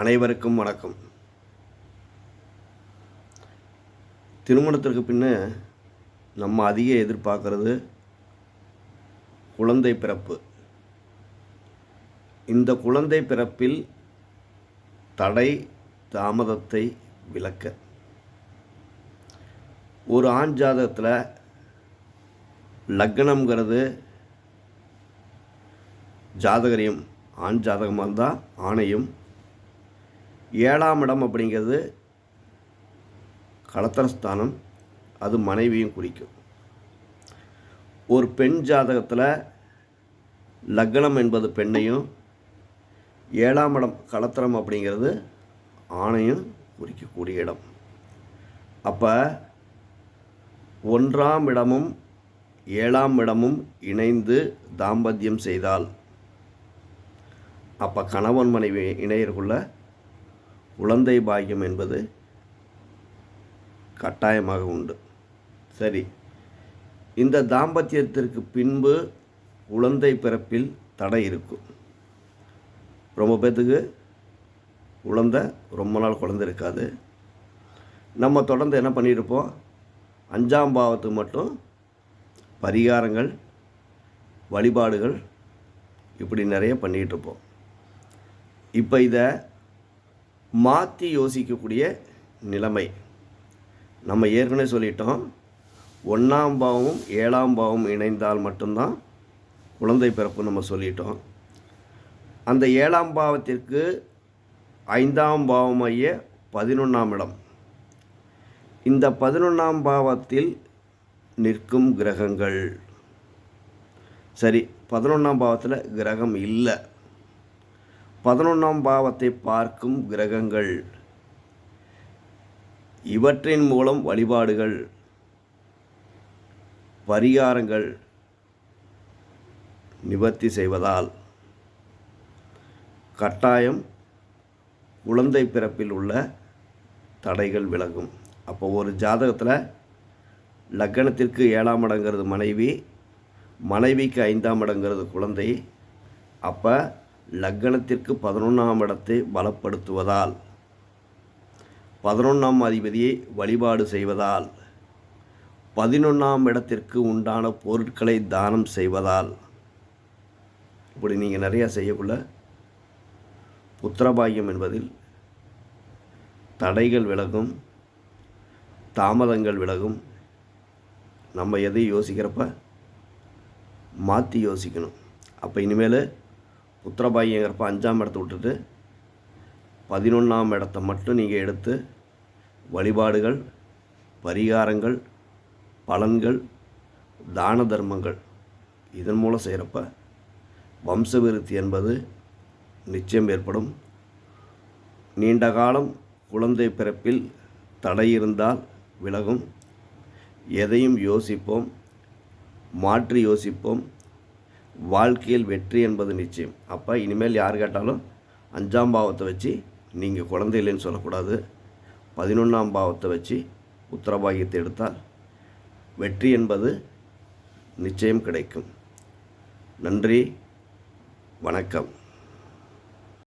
அனைவருக்கும் வணக்கம். திருமணத்திற்கு பின்ன நம்ம அதிக எதிர்பார்க்கறது குழந்தை பிறப்பு. இந்த குழந்தை பிறப்பில் தடை தாமதத்தை விளக்க ஒரு ஆண் ஜாதகத்தில் லக்னம்ங்கிறது ஜாதகரையும் ஆண் ஜாதகமாக இருந்தால் ஆணையும் ஏழாம் இடம் அப்படிங்கிறது களத்திரஸ்தானம் அது மனைவியும் குறிக்கும். ஒரு பெண் ஜாதகத்தில் லக்னம் என்பது பெண்ணையும் ஏழாம் இடம் களத்திரம் அப்படிங்கிறது ஆணையும் குறிக்கக்கூடிய இடம். அப்போ ஒன்றாம் இடமும் ஏழாம் இடமும் இணைந்து தாம்பத்தியம் செய்தால் அப்போ கணவன் மனைவி இணையருக்குள்ள குழந்தை பாக்கியம் என்பது கட்டாயமாக உண்டு. சரி. இந்த தாம்பத்தியத்திற்கு பின்பு குழந்தை பிறப்பில் தடை இருக்கும். ரொம்ப பேர்த்துக்கு குழந்த ரொம்ப நாள் குழந்தை இருக்காது. நம்ம தொடர்ந்து என்ன பண்ணியிருப்போம்? அஞ்சாம் பாவத்துக்கு மட்டும் பரிகாரங்கள் வழிபாடுகள் இப்படி நிறைய பண்ணிகிட்டு இருப்போம். இப்போ இதை மாற்றி யோசிக்கக்கூடிய நிலைமை. நம்ம ஏற்கனவே சொல்லிட்டோம் ஒன்றாம் பாவமும் ஏழாம் பாவம் இணைந்தால் மட்டும்தான் குழந்தை பிறப்பு நம்ம சொல்லிட்டோம். அந்த ஏழாம் பாவத்திற்கு ஐந்தாம் பாவம் ஐய பதினொன்றாம் இடம். இந்த பதினொன்றாம் பாவத்தில் நிற்கும் கிரகங்கள். சரி பதினொன்றாம் பாவத்தில் கிரகம் இல்லை. பதினொன்றாம் பாவத்தை பார்க்கும் கிரகங்கள். இவற்றின் மூலம் வழிபாடுகள் பரிகாரங்கள் நிவர்த்தி செய்வதால் கட்டாயம் குழந்தை பிறப்பில் உள்ள தடைகள் விலகும். அப்போ ஒரு ஜாதகத்தில் லக்கணத்திற்கு ஏழாம் இடங்கிறது மனைவி மனைவிக்கு ஐந்தாம் இடங்கிறது குழந்தை. அப்போ லக்கணத்திற்கு பதினொன்றாம் இடத்தை பலப்படுத்துவதால் பதினொன்றாம் அதிபதியை வழிபாடு செய்வதால் பதினொன்றாம் இடத்திற்கு உண்டான பொருட்களை தானம் செய்வதால். இப்படி நீங்கள் நிறையா செய்யக்குள்ள புத்திரபாகியம் என்பதில் தடைகள் விலகும் தாமதங்கள் விலகும். நம்ம எதை யோசிக்கிறப்ப மாற்றி யோசிக்கணும். அப்போ இனிமேல் உத்தரபாயிங்கிறப்ப அஞ்சாம் இடத்த விட்டுட்டு பதினொன்றாம் இடத்த மட்டும் நீங்கள் எடுத்து வழிபாடுகள் பரிகாரங்கள் பலன்கள் தான தர்மங்கள். இதன் மூலம் செய்கிறப்ப வம்சவிருத்தி என்பது நிச்சயம் ஏற்படும். நீண்ட காலம் குழந்தை பிறப்பில் தடை இருந்தால் விலகும். எதையும் யோசிப்போம் மாற்றி யோசிப்போம். வாழ்க்கையில் வெற்றி என்பது நிச்சயம். அப்போ இனிமேல் யார் கேட்டாலும் அஞ்சாம் பாவத்தை வச்சு நீங்கள் குழந்தை இல்லைன்னு சொல்லக்கூடாது. பதினொன்றாம் பாவத்தை வச்சு உத்தரபாகியத்தை எடுத்தால் வெற்றி என்பது நிச்சயம் கிடைக்கும். நன்றி வணக்கம்.